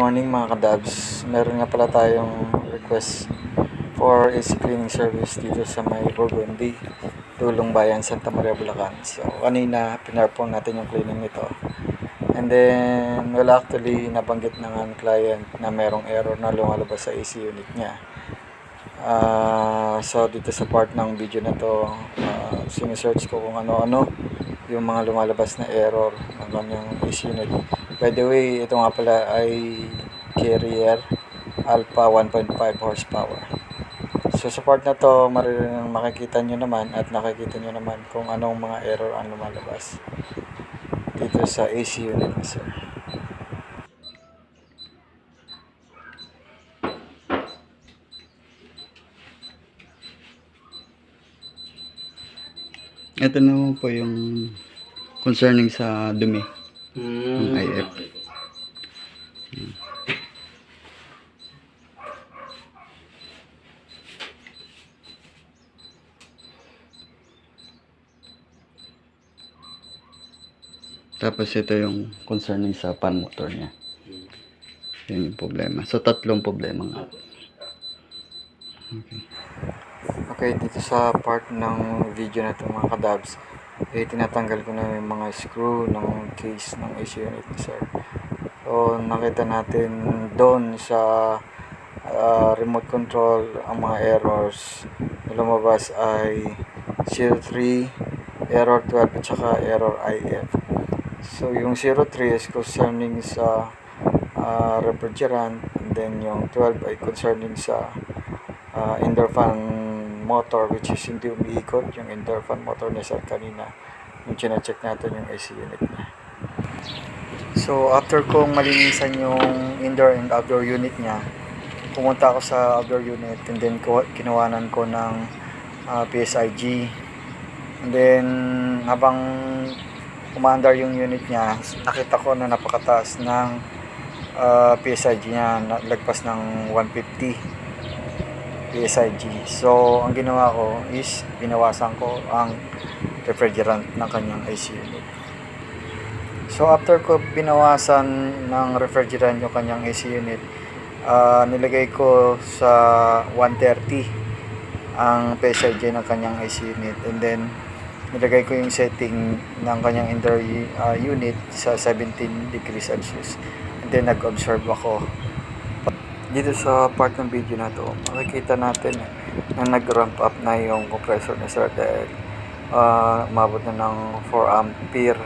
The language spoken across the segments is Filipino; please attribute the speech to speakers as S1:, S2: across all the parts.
S1: morning mga kadabs. Meron nga pala tayong request for AC cleaning service dito sa may Burgundy, Tulong Bayan, Santa Maria, Bulacan. So, kanina pinarpong natin yung cleaning nito. And then, wala actually nabanggit ng client na merong error na lumalabas sa AC unit niya. Ah, so, dito sa part ng video na to, uh, sinesearch ko kung ano-ano yung mga lumalabas na error ng kanyang AC unit. By the way, ito nga pala ay carrier Alpha 1.5 horsepower. So sa part na to, maririnig makikita nyo naman at nakikita nyo naman kung anong mga error ang lumalabas dito sa AC unit ni sir. Ito na po yung concerning sa dumi.
S2: Hmm,
S1: Ang IF.
S2: okay.
S1: Tapos ito yung concerning sa pan motor niya. Yun yung problema. So tatlong problema nga. Okay. Okay, dito sa part ng video na ito mga kadabs, eh, tinatanggal ko na yung mga screw ng case ng AC unit ni sir. So, nakita natin doon sa ah, remote control ang mga errors na lumabas ay 03, error 12 at saka error IF. So, yung 03 is concerning sa ah, refrigerant and then yung 12 ay concerning sa uh, indoor fan motor which is hindi umiikot yung fan motor ni sir kanina. Yung chine-check natin yung AC unit niya. So after kong malinisan yung indoor and outdoor unit niya pumunta ako sa outdoor unit and then ko, kinawanan ko ng uh, PSIG and then habang umandar yung unit niya nakita ko na napakataas ng uh, PSIG niya na- lagpas ng 150 PSIG. So, ang ginawa ko is binawasan ko ang refrigerant ng kanyang AC unit. So, after ko binawasan ng refrigerant yung kanyang AC unit, ah, nilagay ko sa 130 ang PSIG ng kanyang AC unit and then nilagay ko yung setting ng kanyang indoor ah, unit sa 17 degrees Celsius and then nag-observe ako dito sa part ng video na to, makikita natin na nag-ramp up na yung compressor ni sir dahil uh, umabot na ng 4 ampere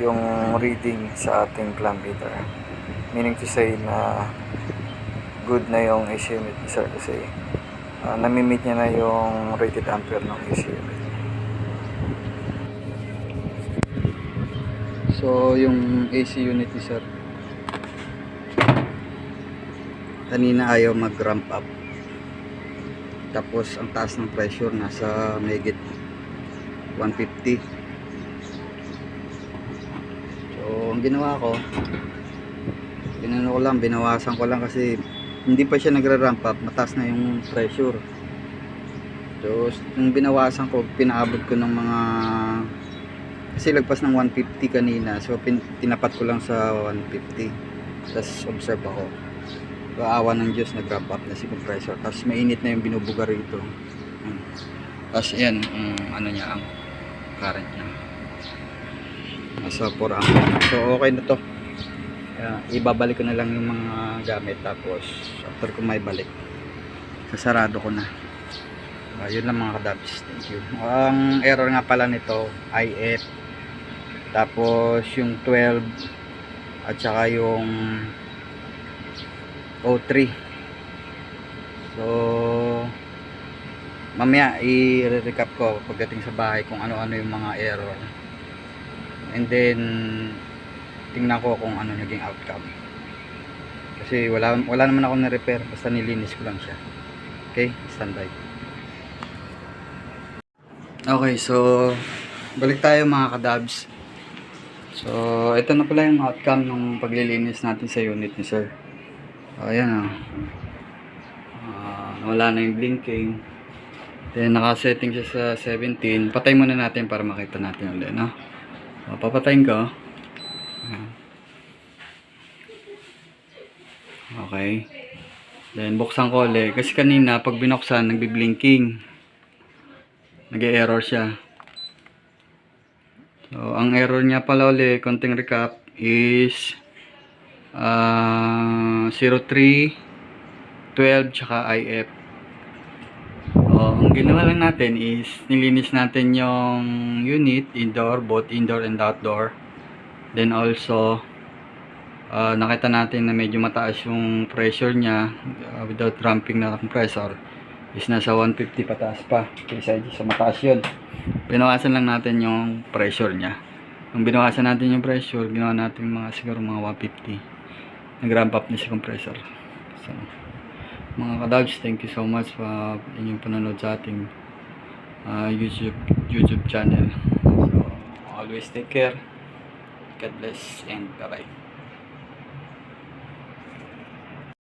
S1: yung reading sa ating clamp meter. Meaning to say na good na yung AC unit ni sir kasi uh, namimit niya na yung rated ampere ng AC unit. So, yung AC unit ni sir kanina ayaw mag ramp up. Tapos ang taas ng pressure nasa megit 150 so ang ginawa ko ginano ko lang binawasan ko lang kasi hindi pa siya nagra ramp up. Mataas na yung pressure. So nung binawasan ko pinaabot ko ng mga kasi lagpas ng 150 kanina. So pin, tinapat ko lang sa 150 tapos observe ako kaawa ng Diyos nag-ramp up na si compressor. Tapos mainit na yung binubuga rito. Tapos yan ang ano niya ang current niya. Nasa 4 ampere na. so okay na to. Kaya, ibabalik ko na lang yung mga gamit. Tapos after ko may balik sasarado ko na. Ah, yun lang mga kadabs thank you. Ang error nga pala nito IF tapos yung 12 at saka yung O3 so mamaya i-recap ko pagdating sa bahay kung ano-ano yung mga error. And then tingnan ko kung ano naging outcome. Kasi wala, wala naman ako na-repair basta nilinis ko lang siya. Okay? Standby. Okay so balik tayo mga kadabs. So ito na pala yung outcome ng paglilinis natin sa unit ni sir Ayan ah. Ah, wala na yung blinking. Then naka-setting siya sa 17. Patay muna natin para makita natin ulit, no? O, papatayin ko.
S2: Okay. Then, buksan ko ulit. Kasi kanina, pag binuksan, nagbi-blinking. Nag-error siya. So, ang error niya pala ulit, konting recap, is ah 03, 12, tsaka IF. So, ang ginawa lang natin is, nilinis natin yung unit, indoor, both indoor and outdoor. Then also, ah, nakita natin na medyo mataas yung pressure niya ah, without ramping na compressor is nasa 150 pataas pa kaysa sa mataas yun binawasan lang natin yung pressure niya nung binawasan natin yung pressure ginawa natin mga siguro mga 150 nag ramp up na si compressor. So mga kadabs thank you so much sa inyong panonood sa ating ah, YouTube YouTube channel. So always take care. God bless and bye bye